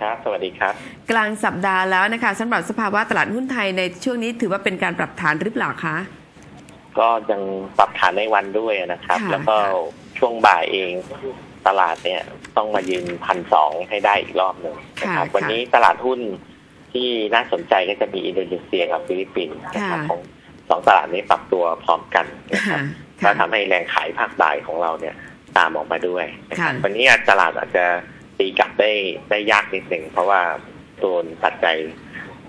ครับ สวัสดีครับ กลางสัปดาห์แล้วนะคะสำหรับสภาวะตลาดหุ้นไทยในช่วงนี้ถือว่าเป็นการปรับฐานหรือเปล่าคะ ก็ยังปรับฐานในวันด้วยนะครับค่ะแล้วก็ช่วงบ่ายเองตลาดเนี่ยต้องมายืนพันสองให้ได้อีกรอบหนึ่งนะครับค่ะวันนี้ตลาดหุ้นที่น่าสนใจก็จะมีอินโดนีเซียกับฟิลิปปินส์นะครับค่ะของสองตลาดนี้ปรับตัวพร้อมกันนะครับค่ะก็ทำให้แรงขายภาคบ่ายของเราเนี่ยตามออกมาด้วยนะครับค่ะวันนี้ตลาดอาจจะ ตีกลับได้ได้ยากนิดหนึ่งเพราะว่าโดนปัจจัย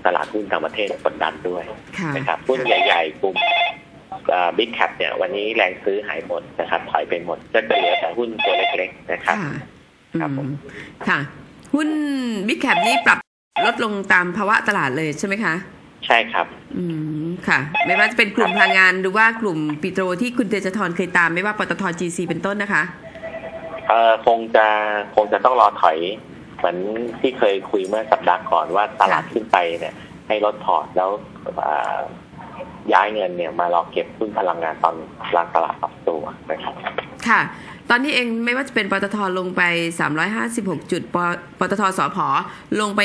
ตลาดหุ้นต่างประเทศกดดันด้วยค่ะนะครับหุ้นใหญ่ๆกลุ่มบิ๊กแคปเนี่ยวันนี้แรงซื้อหายหมดนะครับถอยไปหมดก็จะเหลือแต่หุ้นตัวเล็กๆนะครับค่ะครับผมอืมค่ะ หุ้นบิ๊กแคปนี้ปรับลดลงตามภาวะตลาดเลยใช่ไหมคะใช่ครับ อืมค่ะ ไม่ว่าจะเป็นกลุ่มพลังงานหรือว่ากลุ่มปิโตรที่คุณเตจทรเคยตามไม่ว่าปตท GC เป็นต้นนะคะ เอ่อคงจะคงจะต้องรอถอย เหมือนที่เคยคุยเมื่อสัปดาห์ก่อนว่าตลาดขึ้นไปเนี่ย ให้ลดพอร์ตแล้วอ่าย้ายเงินเนี่ยมารอเก็บหุ้นพลังงานตอนกลางตลาดปรับตัวนะครับ ค่ะ ตอนนี้เองไม่ว่าจะเป็นปตทลงไป 356 จุดปปตทสพลงไป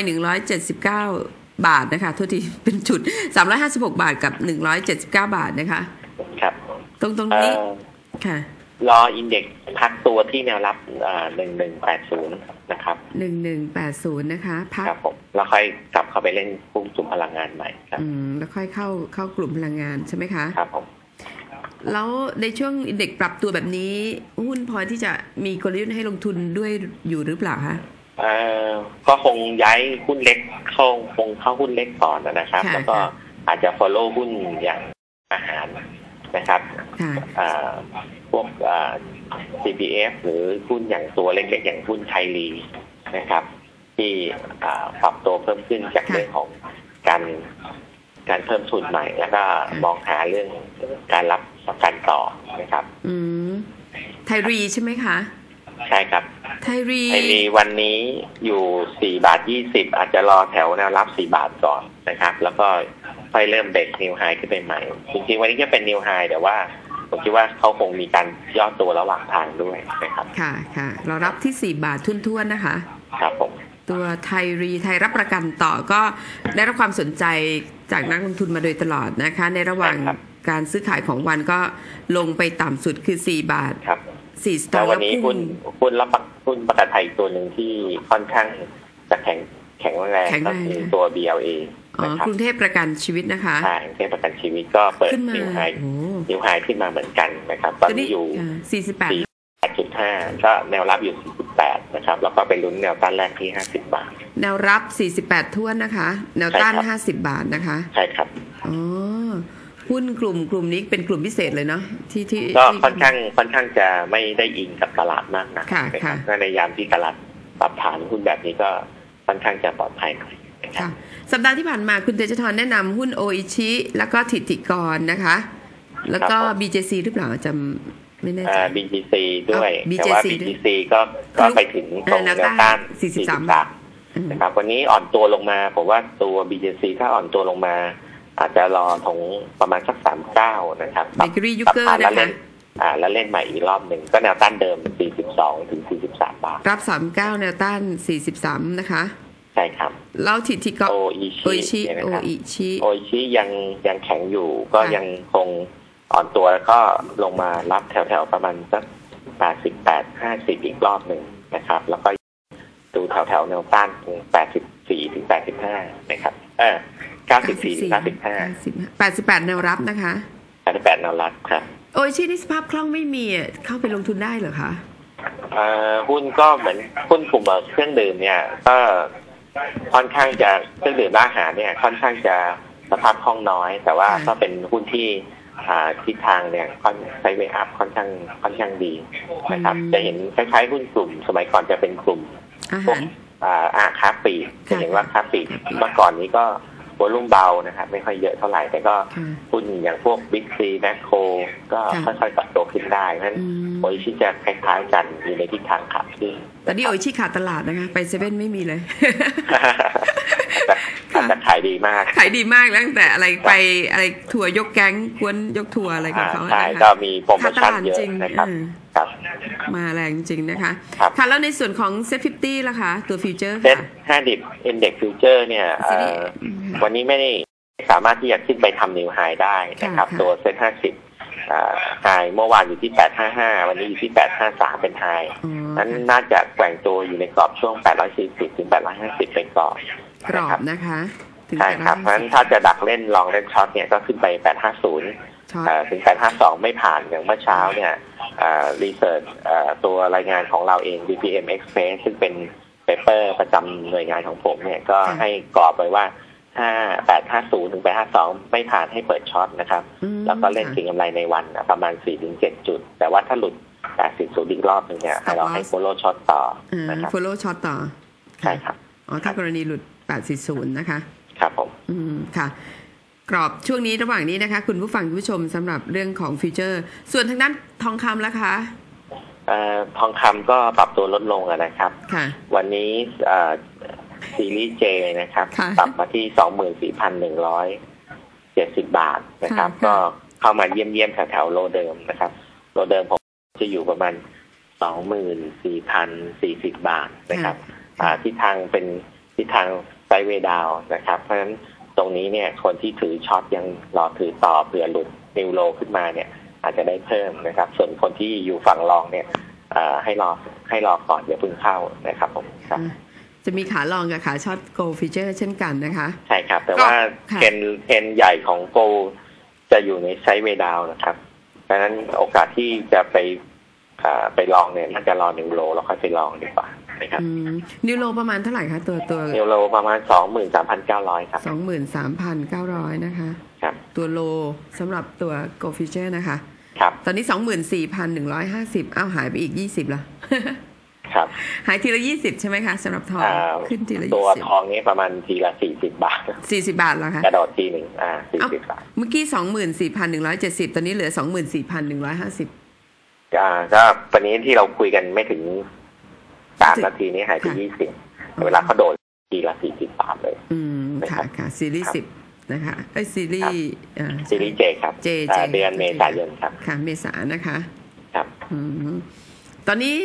179 บาทนะคะโทษทีเป็นจุด 356 บาทกับ 179 บาทนะคะ ครับ ตรงตรงเอ่นี้อค่ะ รออินเด็กซ์พักตัวที่แนวรับหนึ่งหนึ่งแปดศูนย์นะครับ1180นะคะพักครับผมแล้วค่อยกลับเข้าไปเล่นกลุ่มกลุ่มพลังงานใหม่ครับอืมแล้วค่อยเข้าเข้ากลุ่มพลังงานใช่ไหมคะครับผมแล้วในช่วงอินเด็กซ์ปรับตัวแบบนี้ หุ้นพอที่จะมีกลยุทธ์ให้ลงทุนด้วยอยู่หรือเปล่าคะเอ่อก็คงย้ายหุ้นเล็กเข้าคงเข้าหุ้นเล็กก่อนนะครับค่ะแล้วก็ค่ะอาจจะ follow หุ้นอย่างอาหารนะครับค่ะอ่า พวกอ่า CPF หรือหุ้นอย่างตัวเล็กๆ อย่างหุ้นไทยลีนะครับ ที่อ่าปรับตัวเพิ่มขึ้นจากค่ะเรื่องของการการเพิ่มทุนใหม่ แล้วก็มองหาเรื่องการรับประกันต่อนะครับ อืมไทยรีใช่ไหมคะ ใช่ครับ ไทยรีไทยลีวันนี้อยู่4บาท20อาจจะรอแถวแนวรับ4บาทก่อนนะครับ แล้วก็ค่อยเริ่มเบรกนิวไฮขึ้นไปใหม่ จริงๆ วันนี้จะเป็นนิวไฮแต่ว่า ผมคิดว่าเขาคงมีการย่อตัวระหว่างทางด้วยนะครับค่ะค่ะ เรารับที่ 4 บาททุ่นๆนะคะ ครับผมตัวไทยรีไทยรับประกันต่อก็ได้รับความสนใจจากนักลงทุนมาโดยตลอดนะคะ ในระหว่างการซื้อขายของวันก็ลงไปต่ำสุดคือ 4 บาทครับ4สตาแล้วร์วัแล้นวนี้พุ่หุ้งนหุ้นรับประหุ้นประกันไทยอีกตัวหนึ่งที่ค่อนข้างจะแข็ง แข็งแรงแข็งแรงก็คือตัว BLA อ๋อนะครับกรุงเทพประกันชีวิตนะคะใช่กรุงเทพประกันชีวิตก็เปิดขึ้นมานิวไฮโอ้นิวไฮขึ้นมาเหมือนกันนะครับ ตอนนี้อยู่48 8.5 ก็แนวรับอยู่ 48 นะครับ แล้วก็ไปลุ้นแนวต้านแรกที่ 50 บาท แนวรับ 48ท้วนนะคะ แนวต้านใช่ครับ50 บาทนะคะ ใช่ครับ อ๋อหุ้นกลุ่มกลุ่มนี้เป็นกลุ่มพิเศษเลยเนาะที่ที่ก็ที่ค่อนข้างค่อนข้างจะไม่ได้อิงกับตลาดมากนะค่ะนะคค่ะรับถ้าในยามที่ตลาดปรับฐานหุ้นแบบนี้ก็ ค่อนข้างจะปลอดภัยหน่อยนะครับค่ะสัปดาห์ที่ผ่านมาคุณเตชทรแนะนำหุ้นโออิชิแล้วก็ทิติกรนะคะ แล้วก็ครับผม BJC หรือเปล่าจำไม่แน่ใจอ่า BGC ด้วยเอาแต่ว่า BJC ด้วย BGC ก็ก็ไปถึงตรงเออแนวแนวต้านต้าน43อืมนะครับ วันนี้อ่อนตัวลงมาผมว่าตัว BGC ถ้าอ่อนตัวลงมา อาจจะรอถงประมาณสัก39นะครับเบเกอรี่ยูเกอร์ปรับฐาแล้วนะเล่คะนอ่าแล้วเล่นใหม่อีกรอบหนึ่งก็แนวต้านเดิม 42 ถึง 43 บาท รับ39แนวต้าน43นะคะ ใช่ครับ แล้วทิติกรโออิโออิชิชินะโอครับอิชิโออิชิยังยังแข็งอยู่ ก็ค่ะยังคงอ่อนตัวแล้วก็ลงมารับแถวๆประมาณสัก88 50อีกรอบหนึ่งนะครับ แล้วก็ดูแถวๆแนวต้านตรง84ถึง85นะครับเออ94ถึง95 88แนวรับนะคะ88แนวรับครับโออิชินี่สภาพคล่องไม่มีอะเข้าไปลงทุนได้เหรอคะเอ่อ หุ้นก็เหมือนหุ้นกลุ่มเครื่องดื่มเนี่ย ก็ค่อนข้างจะเครื่องดื่มและอาหารเนี่ย ค่อนข้างจะสภาพคล่องน้อย แต่ว่าค่ะก็เป็นหุ้นที่อ่าทิศทางเนี่ยค่อนไซเวอัพค่อนข้างค่อนข้างดีนะครับ จะเห็นคล้ายๆหุ้นกลุ่ม สมัยก่อนจะเป็นกลุ่มอาพวกหารอ่าอาค้าปลีกค่ะจะเห็นว่าค้าปลีกเมื่อก่อนนี้ก็ วอลุ่มเบานะครับไม่ค่อยเยอะเท่าไหร่ แต่ก็ค่ะหุ้นอย่างพวกบิ๊กซีแมคโครก็ค่ะค่อยๆปรับตัวขึ้นได้เพราะฉะนั้นอืมโออิชิจะคล้ายๆกันอยู่ในทิศทางขาขึ้นตอนนี้โออิชิขาดตลาดนะคะ ไปเซเว่นไม่มีเลยแต่อาจจะขายดีมากขายดีมากแล้วตั้งแต่อะไรไปอะไรทัวร์ยกแก๊งกวนยกทัวร์อะไรกับอ่าเขาใช่นะคะก็มีโปรโมขาดตชั่นลาดเยอะจริงนะครับอืมครับ มาแรงจริงนะคะครับ ค่ะแล้วในส่วนของเซ็ตฟิฟตี้ล่ะคะ ตัวฟิวเจอร์เซ็ตค่ะห้าดิบอินเด็กซ์ฟิวเจอร์เนี่ยเอ่อวันนี้ไม่ได้สามารถที่จะขึ้นไปทำนิวไฮได้นะครับค่ะตัวเซ็ตห้าสิบไฮเมื่อวานอยู่ที่แปดห้าห้าวันนี้อยู่ที่แปดห้าสามเป็นไฮอ๋อนั้นค่ะน่าจะแกว่งตัวอยู่ในกรอบช่วง 840 ถึง 850 เป็นกรอบ กรอนะคบรับนะคะถึงใช่ครับ เพราะฉะนั้นถ้าจะดักเล่นลองเล่นช็อตเนี่ยก็ขึ้นไป 850ช็อตเอ่อถึง 852 ไม่ผ่านอย่างเมื่อเช้าเนี่ย รีเสิร์ชตัวรายงานของเราเอง BPM Express ซึ่งเป็นเปเปอร์ประจำหน่วยงานของผมเนี่ยก็ให้กรอบไว้ว่าถ้า850ถึง852ไม่ผ่านให้เปิดช็อตนะครับอืมแล้วก็เล่นค่ะเก็งกำไรในวันนะประมาณ4-7จุด แต่ว่าถ้าหลุด80อีกรอบหนึ่งเนี่ยให้เราให้ follow ช็อตต่ออ่านะครับ follow ช็อตต่อ ใช่ครับ อ๋อ ถ้ากรณีหลุด840นะคะ ครับผม อืม ค่ะ กรอบช่วงนี้ระหว่างนี้นะคะ คุณผู้ฟังคุณผู้ชมสำหรับเรื่องของฟิวเจอร์ ส่วนทางด้านทองคำล่ะคะเอ่อทองคำก็ปรับตัวลดลงอะนะครับค่ะวันนี้เอ่อซีรีส์เจนะครับค่ะปรับมาที่สองหมื่นสี่พันหนึ่งร้อยเจ็ดสิบบาทนะครับค่ะก็เข้ามาเยี่ยมเยี่ยมๆแถวๆโลเดิมนะครับ โลเดิมผมจะอยู่ประมาณสองหมื่นสี่พันสี่สิบบาทนะครับอ่าทิศทางเป็นทิศทางไซด์เวย์ดาวน์นะครับ เพราะฉะนั้น ตรงนี้เนี่ยคนที่ถือช็อตยังรอถือต่อเผื่อหลุดนิวโลขึ้นมาเนี่ย อาจจะได้เพิ่มนะครับ ส่วนคนที่อยู่ฝั่งรองเนี่ยเอ่อให้รอให้รอก่อนอย่าเพิ่งเข้านะครับผมครับอะจะมีขาลองกับขาช็อตโกฟิวเจอร์เช่นกันนะคะ ใช่ครับ แต่ว่าค่ะเทรนเทรนใหญ่ของโกลจะอยู่ในไซด์เวย์ดาวน์นะครับดังนั้นโอกาสที่จะไปอ่าไปลองเนี่ยน่าจะรอหนึ่งโลแล้วค่อยไปลองดีกว่า นะครับอืมนิวโลประมาณเท่าไหร่คะตัวตัวนิวโลประมาณสองหมื่นสามพันเก้าร้อยครับสองหมื่นสามพันเก้าร้อยนะคะครับตัวโลสำหรับตัวโกฟิวเจอร์นะคะครับตอนนี้สองหมื่นสี่พันหนึ่งร้อยห้าสิบอ้าวหายไปอีกยี่สิบละครับหายทีละยี่สิบใช่ไหมคะสำหรับทองอ่าขึ้นทีละตัยี่วสิบทองนี้ประมาณทีละสี่สิบบาทสี่สิบาทแล้วคะกระโดดทีหนึ่งอ่าสี่เอ้าสิบบาทเมื่อกี้สองหมื่นสี่พันหนึ่งร้อยเจ็ดสิบตอนนี้เหลือสองหมื่นสี่พันหนึ่งร้อยห้าสิบอ่าก็วันนี้ที่เราคุยกันไม่ถึง สามถึงนาทีนี้หายไปค่ะยี่สิบเวลาเขาโดดทีละสี่สิบบาทเลย อืมนะครัค่ะบค่ะซีรีส์ครับสิบนะคะไอยซีรีส์อ่าซีรีส์เจครับเจอ่าเจเดือนเมษายนครับค่ะเมษานะคะ ครับอืมตอนนี้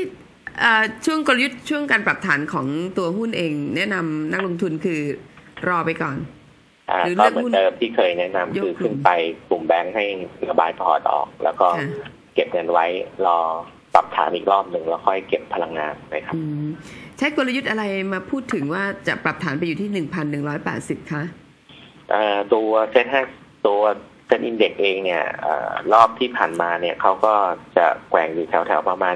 เอ่อช่วงกลยุทธ์ช่วงการปรับฐานของตัวหุ้นเอง แนะนำนักลงทุนคือรอไปก่อนอ่าหรือก็เลือกเหมือหุ้นนเดิมที่เคยแนะนำยกคือกลุ่ขึ้มนไปกลุ่มแบงค์ให้ระบายพอร์ตออก แล้วก็ค่ะเก็บเงินไว้รอ ปรับฐานอีกรอบหนึ่งแล้วค่อยเก็บพลังงานนะครับอืมใช้กลยุทธ์อะไรมาพูดถึงว่าจะปรับฐานไปอยู่ที่หนึ่งพันหนึ่งร้อยแปดสิบคะเอ่อตัวเซ็นห้าตัวเซ็นอินเด็กเองเนี่ยเอ่อรอบที่ผ่านมาเนี่ยเขาก็จะแกว่งอยู่แถวๆประมาณ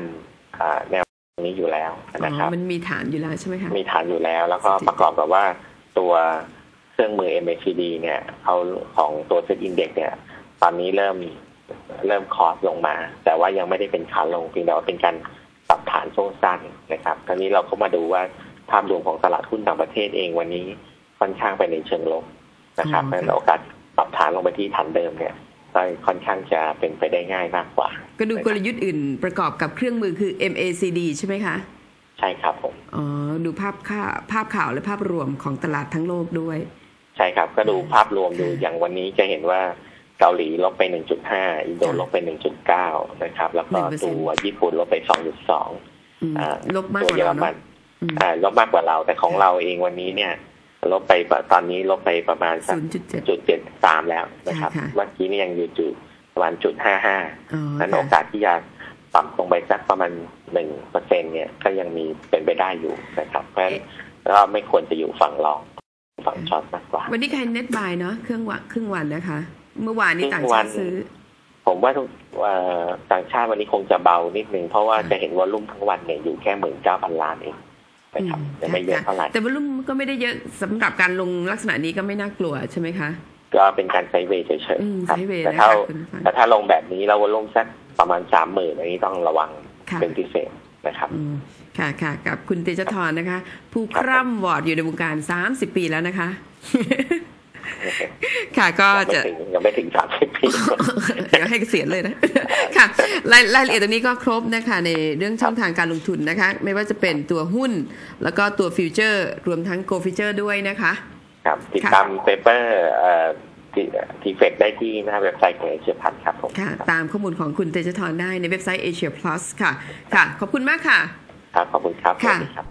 อ่าแนวนี้อยู่แล้วอ๋นะครับอมันมีฐานอยู่แล้วใช่ไหมคะมีฐานอยู่แล้ว แล้วก็ประกอบกับว่าตัวเครื่องมือ MACD เนี่ยเอาของตัวเซ็นอินเด็กเนี่ย ตอนนี้เริ่ม เริ่มคอร์สลงมา แต่ว่ายังไม่ได้เป็นขาลงเพียงแต่ว่าเป็นการปรับฐานช่วงสั้นนะครับคราวนี้เราก็มาดูว่าภาพรวมของตลาดหุ้นต่างประเทศเองวันนี้ค่อนข้างไปในเชิงลบนะครับเพราะฉะนั้นโอกาสปรับฐานลงไปที่ฐานเดิมเนี่ยก็ค่อนข้างจะเป็นไปได้ง่ายมากกว่า ก็ดูกลยุทธ์อื่นประกอบกับเครื่องมือคือ MACD ใช่ไหมคะ ใช่ครับผม อ๋อ ดูภาพข่าวภาพข่าวและภาพรวมของตลาดทั้งโลกด้วย ใช่ครับ ก็ดูภาพรวมดูค่ะอย่างวันนี้จะเห็นว่า เกาหลีลบไป 1.5 อินโดค่ะลบไป 1.9 นะครับ แล้วก็1%ตัวญี่ปุ่นลบไป 2.2อืมอ่าลบมากตัวกว่าเยอรเรามัเนาะนอืมอ่าลบมากกว่าเรา แต่ของเราเองวันนี้เนี่ยลบไปตอนนี้ลบไปประมาณสักศูนย์จุดเจ็ดจุดเจ็ดสามแล้วนะครับใช่ค่ะเมื่อกี้นี่ยังอยู่จุดประมาณจุดห้าห้าอ๋อนั้นโอค่ะกาสที่จะปรับลงไปสักประมาณหนึ่งเปอร์เซ็นเนี่ยก็ยังมีเป็นไปได้อยู่นะครับ เพราะฉะนั้นก็ไม่ควรจะอยู่ฝั่งรองฝั่งช็อตมากกว่า วันนี้ใครเน็ตบายเนาะเครื่องวันครึ่งวันนะคะ เมื่อวานนี้ครึ่ต่างงวัชานติซื้อ ผมว่าทุกเอ่อต่างชาติวันนี้คงจะเบานิดนึงเพราะว่าค่ะจะเห็นว่ารุ่มทั้งวันเนี่ยอยู่แค่หมื่นเก้าพันล้านเองนะครับอืมยังไม่เยอะเท่าไหร่แต่วอลุ่มก็ไม่ได้เยอะสำหรับการลงลักษณะนี้ก็ไม่น่ากลัวใช่ไหมคะก็เป็นการไซด์เวย์เฉยอืมๆครับไซด์เวย์แต่นะคะถ้าคุณผู้ฟังแต่ถ้าลงแบบนี้เราวอลุ่มสักประมาณสามหมื่นอันนี้ต้องระวังค่ะเป็นพิเศษนะครับอืมค่ะค่ะกับคุณเตชะทรนะคะ ผู้คร่ำวอร์ดอยู่ในวงการ 30 ปีแล้วนะคะ ค่ะก็ยังไม่จะถึงยังไม่ถึงสามสิบปีเดี๋ยวให้เกษียณเลยนะค่ะรายรายละเอียดตรงนี้ก็ครบนะคะในเรื่องช่องทางการลงทุนนะคะ ไม่ว่าจะเป็นตัวหุ้น แล้วก็ตัวฟิวเจอร์ รวมทั้งโกฟิวเจอร์ด้วยนะคะ ครับ ติดค่ะตามเปเปอร์เอ่อทีเฟกได้ที่หน้าเว็บไซต์ของเอเชียพัฒครับผมค่ะครับตามข้อมูลของคุณเตชะทรได้ในเว็บไซต์ Asia Plus ค่ะ ค่ะ ขอบคุณมากค่ะ ครับ ขอบคุณครับสค่ะวัสดีครับ